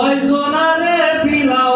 কয় জনারে পিলাও